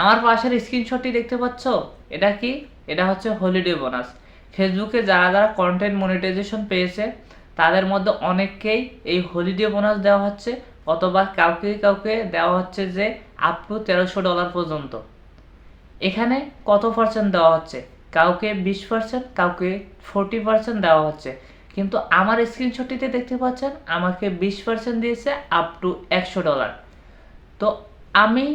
আমার পাশের স্ক্রিনশটটি দেখতে পাচ্ছ? এটা কি? এটা হচ্ছে হলিডে বোনাস ফেসবুকে যারা যারা কন্টেন্ট মনিটাইজেশন পেয়েছে, তাদের মধ্যে অনেককেই এই হলিডে বোনাস দেওয়া হচ্ছে, অথবা কাউকে কাউকে দেওয়া হচ্ছে যে আপ টু তেরোশো ডলার পর্যন্ত। এখানে কত পার্সেন্ট দেওয়া হচ্ছে? কাউকে বিশ পার্সেন্ট কাউকে ফোরটি পার্সেন্ট দেওয়া হচ্ছে। কিন্তু আমার স্ক্রিনশটটিতে দেখতে পাচ্ছেন, আমাকে বিশ পার্সেন্ট দিয়েছে আপ টু একশো ডলার তো আমি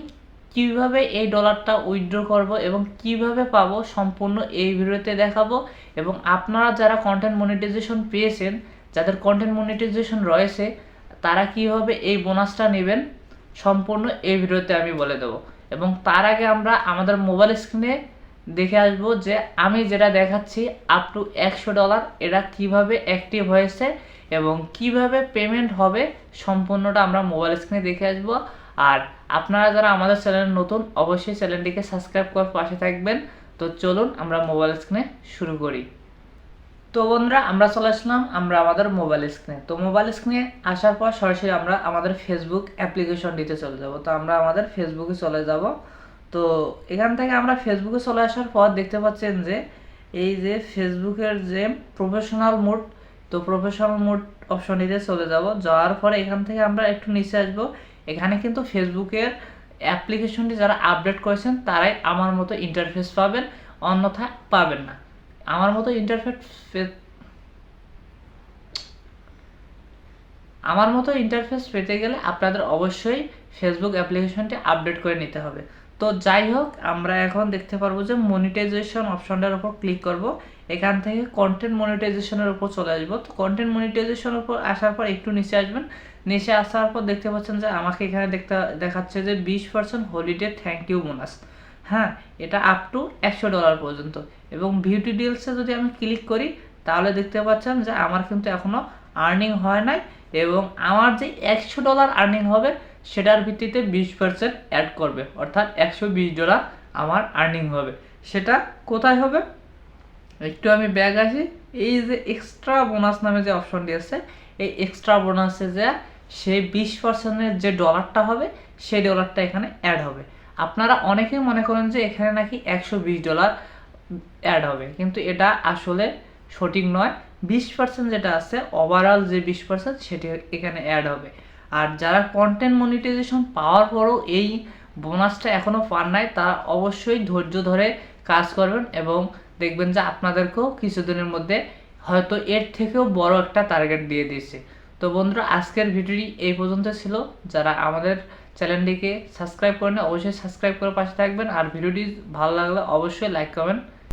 কীভাবে এই ডলারটা উইথড্র করব এবং কীভাবে পাবো সম্পূর্ণ এই ভিডিওতে দেখাবো এবং আপনারা যারা কন্টেন্ট মনিটাইজেশন পেয়েছেন, যাদের কন্টেন্ট মনিটাইজেশন রয়েছে, তারা কীভাবে এই বোনাসটা নেবেন সম্পূর্ণ এই ভিডিওতে আমি বলে দেবো। এবং তার আগে আমরা আমাদের মোবাইল স্ক্রিনে দেখে আসব যে আমি যেটা দেখাচ্ছি আপ টু একশো ডলার এটা কীভাবে অ্যাক্টিভ হয়েছে এবং কীভাবে পেমেন্ট হবে সম্পূর্ণটা আমরা মোবাইল স্ক্রিনে দেখে আসব। আর আপনারা যারা আমাদের চ্যানেল নতুন, অবশ্যই চ্যানেলটিকে সাবস্ক্রাইব করার পাশে থাকবেন। তো চলুন আমরা মোবাইল স্ক্রিনে শুরু করি। তো বন্ধুরা, আমরা চলে আসলাম আমরা আমাদের মোবাইল স্ক্রিনে তো মোবাইল স্ক্রিনে আসার পর সরাসরি আমরা আমাদের ফেসবুক অ্যাপ্লিকেশন অ্যাপ্লিকেশনটিতে চলে যাব। তো আমরা আমাদের ফেসবুকে চলে যাব। তো এখান থেকে আমরা ফেসবুকে চলে আসার পর দেখতে পাচ্ছেন যে, এই যে ফেসবুকের যে প্রফেশনাল মোড তো প্রফেশনাল মোড অপশন অপশনটিতে চলে যাব। যাওয়ার পরে এখান থেকে আমরা একটু নিচে আসব। এখানে কিন্তু ফেসবুকের অ্যাপ্লিকেশনটি যারা আপডেট করেছেন, তারাই আমার মতো ইন্টারফেস পাবেন, অন্যথা পাবেন না। আমার মতো ইন্টারফেস আমার মতো ইন্টারফেস পেতে গেলে আপনাদের অবশ্যই ফেসবুক অ্যাপ্লিকেশনটি আপডেট করে নিতে হবে। তো যাই হোক, আমরা এখন দেখতে পারব যে মনিটাইজেশন অপশনটার উপর ক্লিক করব। এখান থেকে কন্টেন্ট মনিটাইজেশনের উপর চলে আসব। তো কন্টেন্ট মনিটাইজেশনের উপর আসার পর একটু নিচে আসবেন। নিচে আসার পর দেখতে পাচ্ছেন যে আমাকে এখানে দেখতে, দেখাচ্ছে যে বিশ percent holiday thank you bonus হ্যাঁ এটা আপ টু একশো ডলার পর্যন্ত। এবং বিউটি ডিলসে যদি আমি ক্লিক করি, তাহলে দেখতে পাচ্ছেন যে আমার কিন্তু এখনও আর্নিং হয় নাই। এবং আমার যে একশো ডলার আর্নিং হবে সেটার ভিত্তিতে বিশ পার্সেন্ট অ্যাড করবে, অর্থাৎ একশো বিশ ডলার আমার আর্নিং হবে। সেটা কোথায় হবে? একটু আমি ব্যাগ আসি। এই যে এক্সট্রা বোনাস নামে যে অপশনটি আছে, এই এক্সট্রা বোনাসে যে সেই বিশ পার্সেন্টের যে ডলারটা হবে, সেই ডলারটা এখানে অ্যাড হবে। আপনারা অনেকেই মনে করেন যে এখানে নাকি একশো বিশ ডলার অ্যাড হবে, কিন্তু এটা আসলে সঠিক নয়। বিশ পার্সেন্ট যেটা আছে ওভারঅল যে বিশ পার্সেন্ট সেটি এখানে অ্যাড হবে। আর যারা কন্টেন্ট মনিটাইজেশন পাওয়ার পরও এই বোনাসটা এখনও পান নাই, তারা অবশ্যই ধৈর্য ধরে কাজ করবেন এবং দেখবেন যে আপনাদেরকেও কিছুদিনের মধ্যে হয়তো এর থেকেও বড় একটা টার্গেট দিয়ে দিয়েছে। তো বন্ধুরা, আজকের ভিডিওটি এই পর্যন্ত ছিল। যারা আমাদের চ্যানেলটিকে সাবস্ক্রাইব করেন অবশ্যই সাবস্ক্রাইব করে পাশে থাকবেন। আর ভিডিওটি ভালো লাগলে অবশ্যই লাইক করবেন।